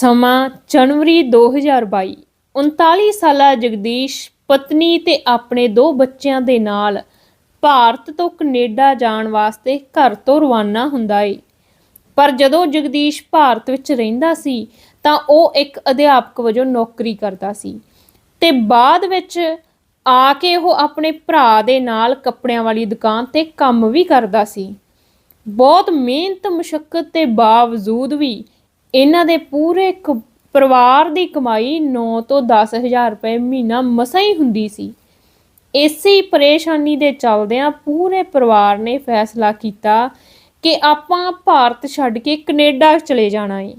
ਸਮਾਂ ਜਨਵਰੀ 2022 39 ਸਾਲਾ ਜਗਦੀਸ਼ ਪਤਨੀ ਤੇ ਆਪਣੇ ਦੋ ਬੱਚਿਆਂ ਦੇ ਨਾਲ ਭਾਰਤ ਤੋਂ ਕੈਨੇਡਾ ਜਾਣ ਵਾਸਤੇ ਘਰ ਤੋਂ ਰਵਾਨਾ ਹੁੰਦਾ ਏ। ਪਰ ਜਦੋਂ ਜਗਦੀਸ਼ ਭਾਰਤ ਵਿੱਚ ਰਹਿੰਦਾ ਸੀ, ਤਾਂ ਉਹ ਇੱਕ ਅਧਿਆਪਕ ਵਜੋਂ ਨੌਕਰੀ ਕਰਦਾ ਸੀ ਤੇ ਬਾਅਦ ਵਿੱਚ ਆ ਕੇ ਉਹ ਆਪਣੇ ਭਰਾ ਦੇ ਨਾਲ ਕੱਪੜਿਆਂ ਵਾਲੀ ਦੁਕਾਨ ਤੇ ਕੰਮ ਵੀ ਕਰਦਾ ਸੀ। ਬਹੁਤ ਮਿਹਨਤ ਮੁਸ਼ਕਲ ਦੇ ਬਾਵਜੂਦ ਵੀ ਇਹਨਾਂ ਦੇ ਪੂਰੇ ਕ- ਪਰਿਵਾਰ ਦੀ ਕਮਾਈ 9 ਤੋਂ 10000 ਰੁਪਏ ਮਹੀਨਾ ਮਸਾਂ ਹੀ ਹੁੰਦੀ ਸੀ। ਇਸੇ ਪਰੇਸ਼ਾਨੀ ਦੇ ਚੱਲਦਿਆਂ ਪੂਰੇ ਪਰਿਵਾਰ ਨੇ ਫੈਸਲਾ ਕੀਤਾ ਕਿ ਆਪਾਂ ਭਾਰਤ ਛੱਡ ਕੇ ਕੈਨੇਡਾ ਚਲੇ ਜਾਣਾ ਏ।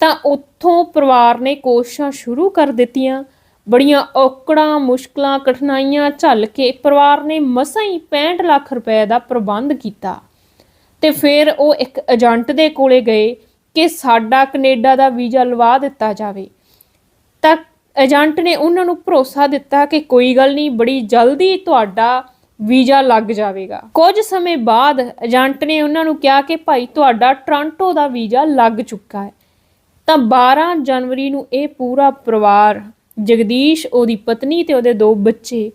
ਤਾਂ ਉੱਥੋਂ ਪਰਿਵਾਰ ਨੇ ਕੋਸ਼ਿਸ਼ਾਂ ਸ਼ੁਰੂ ਕਰ ਦਿੱਤੀਆਂ। ਬੜੀਆਂ ਔਕੜਾਂ, ਮੁਸ਼ਕਲਾਂ, ਕਠਿਨਾਈਆਂ ਝੱਲ ਕੇ ਪਰਿਵਾਰ ਨੇ ਮਸਾਂ ਹੀ 65 ਲੱਖ ਰੁਪਏ ਦਾ ਪ੍ਰਬੰਧ ਕੀਤਾ। ਤੇ ਫਿਰ ਉਹ ਇੱਕ ਏਜੰਟ ਦੇ ਕੋਲੇ ਗਏ ਕਿ ਸਾਡਾ ਕੈਨੇਡਾ ਦਾ ਵੀਜ਼ਾ ਲਵਾ ਦਿੱਤਾ ਜਾਵੇ। ਤਾਂ ਏਜੰਟ ਨੇ ਉਹਨਾਂ ਨੂੰ ਭਰੋਸਾ ਦਿੱਤਾ ਕਿ ਕੋਈ ਗੱਲ ਨਹੀਂ, ਬੜੀ ਜਲਦੀ ਤੁਹਾਡਾ ਵੀਜ਼ਾ ਲੱਗ ਜਾਵੇਗਾ। ਕੁਝ ਸਮੇਂ ਬਾਅਦ ਏਜੰਟ ਨੇ ਉਹਨਾਂ ਨੂੰ ਕਿਹਾ ਕਿ ਭਾਈ, ਤੁਹਾਡਾ ਟੋਰਾਂਟੋ ਦਾ ਵੀਜ਼ਾ ਲੱਗ ਚੁੱਕਾ ਹੈ। ਤਾਂ 12 ਜਨਵਰੀ ਨੂੰ ਇਹ ਪੂਰਾ ਪਰਿਵਾਰ, ਜਗਦੀਸ਼, ਉਹਦੀ ਪਤਨੀ ਤੇ ਉਹਦੇ ਦੋ ਬੱਚੇ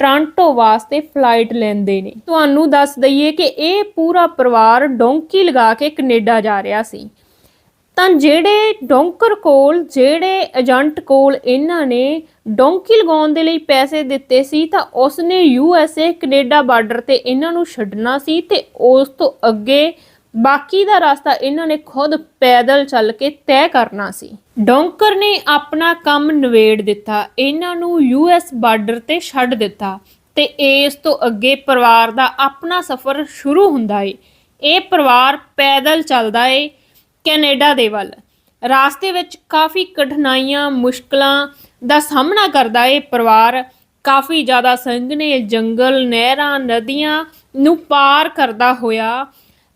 ਟੋਰਾਂਟੋ ਵਾਸਤੇ ਫਲਾਈਟ ਲੈਂਦੇ ਨੇ। ਤੁਹਾਨੂੰ ਦੱਸ ਦਈਏ ਕਿ ਇਹ ਪੂਰਾ ਪਰਿਵਾਰ ਡੋਂਕੀ ਲਗਾ ਕੇ ਕੈਨੇਡਾ ਜਾ ਰਿਹਾ ਸੀ। ਤਾਂ ਜਿਹੜੇ ਡੋਂਕਰ ਕੋਲ, ਜਿਹੜੇ ਏਜੰਟ ਕੋਲ ਇਹਨਾਂ ਨੇ ਡੋਂਕੀ ਲਗਾਉਣ ਦੇ ਲਈ ਪੈਸੇ ਦਿੱਤੇ ਸੀ, ਤਾਂ ਉਸਨੇ U S A, Canada border ਤੇ ਇਹਨਾਂ ਨੂੰ ਛੱਡਣਾ ਸੀ ਤੇ ਉਸ ਤੋਂ ਅੱਗੇ ਬਾਕੀ ਦਾ ਰਸਤਾ ਇਹਨਾਂ ਨੇ ਖੁਦ ਪੈਦਲ ਚੱਲ ਕੇ ਤੈਅ ਕਰਨਾ ਸੀ। ਡੋਂਕਰ ਨੇ ਆਪਣਾ ਕੰਮ ਨਵੇੜ ਦਿੱਤਾ, ਇਹਨਾਂ ਨੂੰ ਯੂ ਐਸ ਬਾਰਡਰ ਤੇ ਛੱਡ ਦਿੱਤਾ ਤੇ ਇਸ ਤੋਂ ਅੱਗੇ ਪਰਿਵਾਰ ਦਾ ਆਪਣਾ ਸਫ਼ਰ ਸ਼ੁਰੂ ਹੁੰਦਾ ਏ। ਇਹ ਪਰਿਵਾਰ ਪੈਦਲ ਚੱਲਦਾ ਏ ਕੈਨੇਡਾ ਦੇ ਵੱਲ। ਰਾਸਤੇ ਵਿੱਚ ਕਾਫੀ ਕਠਿਨਾਈਆਂ, ਮੁਸ਼ਕਲਾਂ ਦਾ ਸਾਹਮਣਾ ਕਰਦਾ ਇਹ ਪਰਿਵਾਰ ਕਾਫੀ ਜ਼ਿਆਦਾ ਸੰਘਣੇ ਜੰਗਲ, ਨਹਿਰਾਂ, ਨਦੀਆਂ ਨੂੰ ਪਾਰ ਕਰਦਾ ਹੋਇਆ,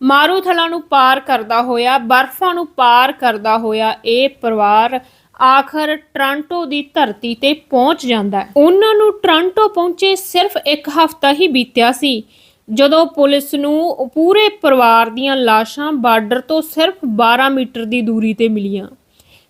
ਮਾਰੂਥਲਾਂ ਨੂੰ ਪਾਰ ਕਰਦਾ ਹੋਇਆ, ਬਰਫ਼ਾਂ ਨੂੰ ਪਾਰ ਕਰਦਾ ਹੋਇਆ ਇਹ ਪਰਿਵਾਰ ਆਖਰ ਟ੍ਰਾਂਟੋ ਦੀ ਧਰਤੀ ਤੇ ਪਹੁੰਚ ਜਾਂਦਾ ਹੈ। ਉਹਨਾਂ ਨੂੰ ਟ੍ਰਾਂਟੋ ਪਹੁੰਚੇ ਸਿਰਫ ਇੱਕ ਹਫ਼ਤਾ ਹੀ ਬੀਤਿਆ ਸੀ। ਜਦੋਂ ਪੁਲਿਸ ਨੂੰ ਪੂਰੇ ਪਰਿਵਾਰ ਦੀਆਂ ਲਾਸ਼ਾਂ ਬਾਰਡਰ ਤੋਂ ਸਿਰਫ 12 ਮੀਟਰ ਦੀ ਦੂਰੀ ਤੇ ਮਿਲੀਆਂ,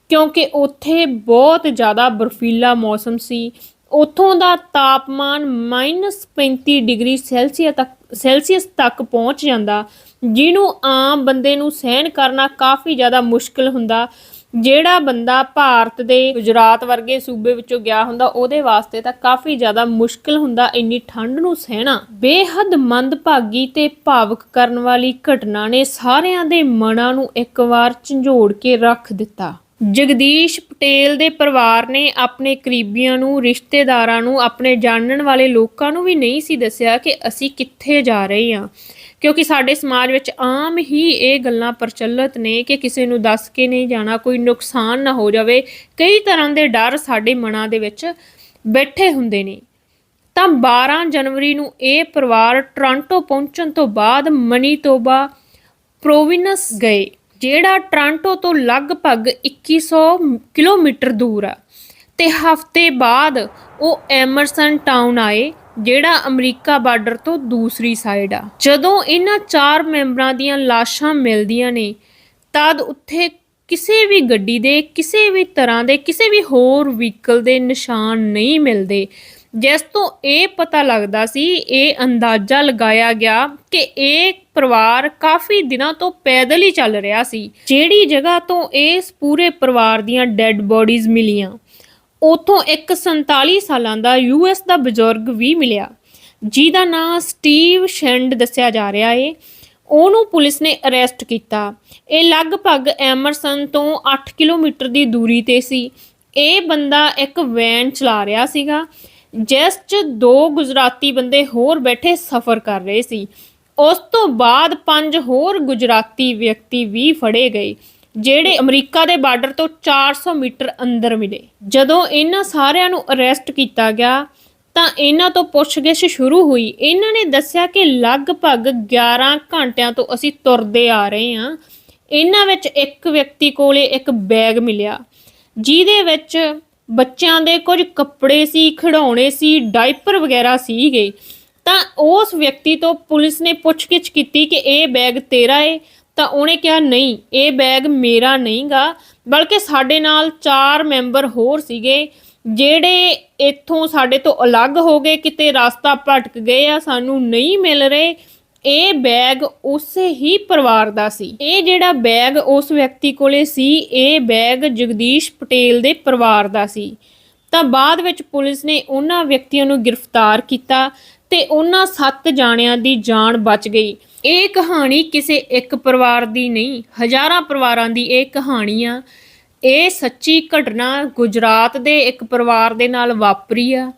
ਕਿਉਂਕਿ ਉੱਥੇ ਬਹੁਤ ਜ਼ਿਆਦਾ ਬਰਫੀਲਾ ਮੌਸਮ ਸੀ, ਉੱਥੋਂ ਦਾ ਤਾਪਮਾਨ -35 ਡਿਗਰੀ ਸੈਲਸੀਅਸ ਤੱਕ ਸੈਲਸੀਅਸ ਤੱਕ ਪਹੁੰਚ ਜਾਂਦਾ, ਜਿਹਨੂੰ ਆਮ ਬੰਦੇ ਨੂੰ ਸਹਿਣ ਕਰਨਾ ਕਾਫੀ ਜ਼ਿਆਦਾ ਮੁਸ਼ਕਲ ਹੁੰਦਾ ਜਿਹੜਾ ਬੰਦਾ ਭਾਰਤ ਦੇ ਗੁਜਰਾਤ ਵਰਗੇ ਸੂਬੇ ਵਿੱਚੋਂ ਗਿਆ ਹੁੰਦਾ, ਉਹਦੇ ਵਾਸਤੇ ਤਾਂ ਕਾਫੀ ਜ਼ਿਆਦਾ ਮੁਸ਼ਕਲ ਹੁੰਦਾ, ਇੰਨੀ ਠੰਡ ਨੂੰ ਸਹਿਣਾ। ਬੇਹੱਦ ਮੰਦਭਾਗੀ ਤੇ ਭਾਵਕ ਕਰਨ ਵਾਲੀ ਘਟਨਾ ਨੇ ਸਾਰਿਆਂ ਦੇ ਮਨਾਂ ਨੂੰ ਇੱਕ ਵਾਰ ਝੰਜੋੜ ਕੇ ਰੱਖ ਦਿੱਤਾ। ਜਗਦੀਸ਼ ਪਟੇਲ ਦੇ ਪਰਿਵਾਰ ਨੇ ਆਪਣੇ ਕਰੀਬੀਆਂ ਨੂੰ, ਰਿਸ਼ਤੇਦਾਰਾਂ ਨੂੰ, ਆਪਣੇ ਜਾਣਨ ਵਾਲੇ ਲੋਕਾਂ ਨੂੰ ਵੀ ਨਹੀਂ ਸੀ ਦੱਸਿਆ ਕਿ ਅਸੀਂ ਕਿੱਥੇ ਜਾ ਰਹੇ ਹਾਂ। ਕਿਉਂਕਿ ਸਾਡੇ ਸਮਾਜ ਵਿੱਚ ਆਮ ਹੀ ਇਹ ਗੱਲਾਂ ਪ੍ਰਚਲਿਤ ਨੇ ਕਿ ਕਿਸੇ ਨੂੰ ਦੱਸ ਕੇ ਨਹੀਂ ਜਾਣਾ, ਕੋਈ ਨੁਕਸਾਨ ਨਾ ਹੋ ਜਾਵੇ। ਕਈ ਤਰ੍ਹਾਂ ਦੇ ਡਰ ਸਾਡੇ ਮਨਾਂ ਦੇ ਵਿੱਚ ਬੈਠੇ ਹੁੰਦੇ ਨੇ। ਤਾਂ 12 ਜਨਵਰੀ ਨੂੰ ਇਹ ਪਰਿਵਾਰ ਟੋਰਾਂਟੋ ਪਹੁੰਚਣ ਤੋਂ ਬਾਅਦ ਮਨੀਤੋਬਾ ਪ੍ਰੋਵਿੰਸ ਗਏ, ਜਿਹੜਾ ਟੋਰਾਂਟੋ ਤੋਂ ਲਗਭਗ 2100 ਕਿਲੋਮੀਟਰ ਦੂਰ ਆ। ਤੇ ਹਫ਼ਤੇ ਬਾਅਦ ਉਹ ਐਮਰਸਨ ਟਾਊਨ ਆਏ। ਜਿਹੜਾ ਅਮਰੀਕਾ ਬਾਰਡਰ ਤੋਂ ਦੂਸਰੀ ਸਾਈਡ ਆ। ਜਦੋਂ ਇਹਨਾਂ ਚਾਰ ਮੈਂਬਰਾਂ ਦੀਆਂ ਲਾਸ਼ਾਂ ਮਿਲਦੀਆਂ ਨੇ, ਤਦ ਉੱਥੇ ਕਿਸੇ ਵੀ ਗੱਡੀ ਦੇ, ਕਿਸੇ ਵੀ ਤਰ੍ਹਾਂ ਦੇ, ਕਿਸੇ ਵੀ ਹੋਰ ਵਹੀਕਲ ਦੇ ਨਿਸ਼ਾਨ ਨਹੀਂ ਮਿਲਦੇ। ਜਿਸ ਤੋਂ ਇਹ ਪਤਾ ਲੱਗਦਾ ਸੀ, ਇਹ ਅੰਦਾਜ਼ਾ ਲਗਾਇਆ ਗਿਆ ਕਿ ਇਹ ਪਰਿਵਾਰ ਕਾਫੀ ਦਿਨਾਂ ਤੋਂ ਪੈਦਲ ਹੀ ਚੱਲ ਰਿਹਾ ਸੀ, ਜਿਹੜੀ ਜਗ੍ਹਾ ਤੋਂ ਇਸ ਪੂਰੇ ਪਰਿਵਾਰ ਦੀਆਂ ਡੈੱਡ ਬੋਡੀਜ਼ ਮਿਲੀਆਂ। ਉਥੋਂ ਇੱਕ 47 ਸਾਲਾਂ ਦਾ ਯੂਐਸ ਦਾ ਬਜ਼ੁਰਗ ਵੀ ਮਿਲਿਆ, ਜਿਹਦਾ ਨਾਂ ਸਟੀਵ ਸ਼ੈਂਡ ਦੱਸਿਆ ਜਾ ਰਿਹਾ ਏ। ਉਹਨੂੰ ਪੁਲਿਸ ਨੇ ਅਰੈਸਟ ਕੀਤਾ। ਇਹ ਲਗਭਗ ਐਮਰਸਨ ਤੋਂ 8 ਕਿਲੋਮੀਟਰ ਦੀ ਦੂਰੀ ਤੇ ਸੀ। ਇਹ ਬੰਦਾ ਇੱਕ ਵੈਨ ਚਲਾ ਰਿਹਾ ਸੀਗਾ, ਜਿਸ 'ਚ ਦੋ ਗੁਜਰਾਤੀ ਬੰਦੇ ਹੋਰ ਬੈਠੇ ਸਫ਼ਰ ਕਰ ਰਹੇ ਸੀ। ਉਸ ਤੋਂ ਬਾਅਦ ਪੰਜ ਹੋਰ ਗੁਜਰਾਤੀ ਵਿਅਕਤੀ ਵੀ ਫੜੇ ਗਏ। ਜਿਹੜੇ ਅਮਰੀਕਾ ਦੇ ਬਾਰਡਰ ਤੋਂ 400 ਮੀਟਰ ਅੰਦਰ ਮਿਲੇ। ਜਦੋਂ ਇਹਨਾਂ ਸਾਰਿਆਂ ਨੂੰ ਅਰੈਸਟ ਕੀਤਾ ਗਿਆ, ਤਾਂ ਇਹਨਾਂ ਤੋਂ ਪੁੱਛਗਿੱਛ ਸ਼ੁਰੂ ਹੋਈ। ਇਹਨਾਂ ਨੇ ਦੱਸਿਆ ਕਿ ਲਗਭਗ 11 ਘੰਟਿਆਂ ਤੋਂ ਅਸੀਂ ਤੁਰਦੇ ਆ ਰਹੇ ਹਾਂ। ਇਹਨਾਂ ਵਿੱਚ ਇੱਕ ਵਿਅਕਤੀ ਕੋਲੇ ਇੱਕ ਬੈਗ ਮਿਲਿਆ, ਜਿਹਦੇ ਵਿੱਚ ਬੱਚਿਆਂ ਦੇ ਕੁਝ ਕੱਪੜੇ ਸੀ, ਖਿਡੌਣੇ ਸੀ ਡਾਈਪਰ ਵਗੈਰਾ ਸੀਗੇ। ਤਾਂ ਉਸ ਵਿਅਕਤੀ ਤੋਂ ਪੁਲਿਸ ਨੇ ਪੁੱਛਗਿੱਛ ਕੀਤੀ ਕਿ ਇਹ ਬੈਗ ਤੇਰਾ ਏ। ਤਾਂ ਉਹਨੇ ਕਿਹਾ, ਨਹੀਂ, ਇਹ ਬੈਗ ਮੇਰਾ ਨਹੀਂਗਾ। ਬਲਕਿ ਸਾਡੇ ਨਾਲ ਚਾਰ ਮੈਂਬਰ ਹੋਰ ਸੀਗੇ, ਜਿਹੜੇ ਇੱਥੋਂ ਸਾਡੇ ਤੋਂ ਅਲੱਗ ਹੋ ਗਏ, ਕਿਤੇ ਰਸਤਾ ਭਟਕ ਗਏ ਆ, ਸਾਨੂੰ ਨਹੀਂ ਮਿਲ ਰਹੇ। ਇਹ ਬੈਗ ਉਸੇ ਹੀ ਪਰਿਵਾਰ ਦਾ ਸੀ। ਇਹ ਜਿਹੜਾ ਬੈਗ ਉਸ ਵਿਅਕਤੀ ਕੋਲੇ ਸੀ, ਇਹ ਬੈਗ ਜਗਦੀਸ਼ ਪਟੇਲ ਦੇ ਪਰਿਵਾਰ ਦਾ ਸੀ। ਤਾਂ ਬਾਅਦ ਵਿੱਚ ਪੁਲਿਸ ਨੇ ਉਹਨਾਂ ਵਿਅਕਤੀਆਂ ਨੂੰ ਗ੍ਰਿਫਤਾਰ ਕੀਤਾ। ਤੇ ਉਹਨਾਂ ਸੱਤ ਜਾਣਿਆਂ ਦੀ ਜਾਨ ਬਚ ਗਈ। ਇਹ ਕਹਾਣੀ ਕਿਸੇ ਇੱਕ ਪਰਿਵਾਰ ਦੀ ਨਹੀਂ, ਹਜ਼ਾਰਾਂ ਪਰਿਵਾਰਾਂ ਦੀ ਇਹ ਕਹਾਣੀ ਆ। ਇਹ ਸੱਚੀ ਘਟਨਾ ਗੁਜਰਾਤ ਦੇ ਇੱਕ ਪਰਿਵਾਰ ਦੇ ਨਾਲ ਵਾਪਰੀ ਆ।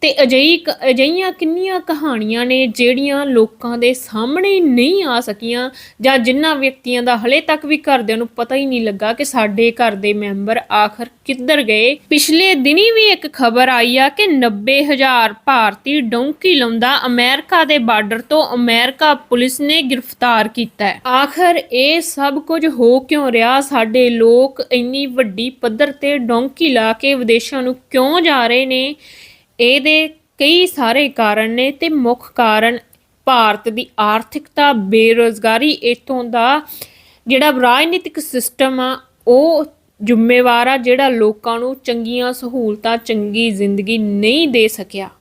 ਤੇ ਅਜਿਹੀ ਕ- ਅਜਿਹੀਆਂ ਕਿੰਨੀਆਂ ਕਹਾਣੀਆਂ ਨੇ ਜਿਹੜੀਆਂ ਲੋਕਾਂ ਦੇ ਸਾਹਮਣੇ ਨਹੀਂ ਆ ਸਕੀਆਂ ਜਾਂ ਜਿਨ੍ਹਾਂ ਵਿਅਕਤੀਆਂ ਦਾ ਹਲੇ ਤੱਕ ਵੀ ਘਰਦਿਆਂ ਨੂੰ ਪਤਾ ਹੀ ਨਹੀਂ ਲੱਗਾ ਕਿ ਸਾਡੇ ਘਰ ਦੇ ਮੈਂਬਰ ਆਖਰ ਕਿੱਧਰ ਗਏ। ਪਿਛਲੇ ਦਿਨੀ ਵੀ ਇੱਕ ਖਬਰ ਆਈ ਆ ਕਿ 90000 ਭਾਰਤੀ ਡੌਂਕੀ ਲਾਉਂਦਾ ਅਮਰੀਕਾ ਦੇ ਬਾਰਡਰ ਤੋਂ ਅਮਰੀਕਾ ਪੁਲਿਸ ਨੇ ਗ੍ਰਿਫਤਾਰ ਕੀਤਾ ਹੈ। ਆਖਰ ਇਹ ਸਭ ਕੁਝ ਹੋ ਕਿਉਂ ਰਿਹਾ? ਸਾਡੇ ਲੋਕ ਇੰਨੀ ਵੱਡੀ ਪੱਧਰ ਤੇ ਡੌਂਕੀ ਲਾ ਕੇ ਵਿਦੇਸ਼ਾਂ ਨੂੰ ਕਿਉਂ ਜਾ ਰਹੇ ਨੇ? ਇਹਦੇ ਕਈ ਸਾਰੇ ਕਾਰਨ ਨੇ ਤੇ ਮੁੱਖ ਕਾਰਨ ਭਾਰਤ ਦੀ ਆਰਥਿਕਤਾ, ਬੇਰੋਜ਼ਗਾਰੀ, ਇਥੋਂ ਦਾ ਜਿਹੜਾ ਰਾਜਨੀਤਿਕ ਸਿਸਟਮ ਆ, ਉਹ ਜ਼ਿੰਮੇਵਾਰ ਆ ਜਿਹੜਾ ਲੋਕਾਂ ਨੂੰ ਚੰਗੀਆਂ ਸਹੂਲਤਾਂ, ਚੰਗੀ ਜ਼ਿੰਦਗੀ ਨਹੀਂ ਦੇ ਸਕਿਆ।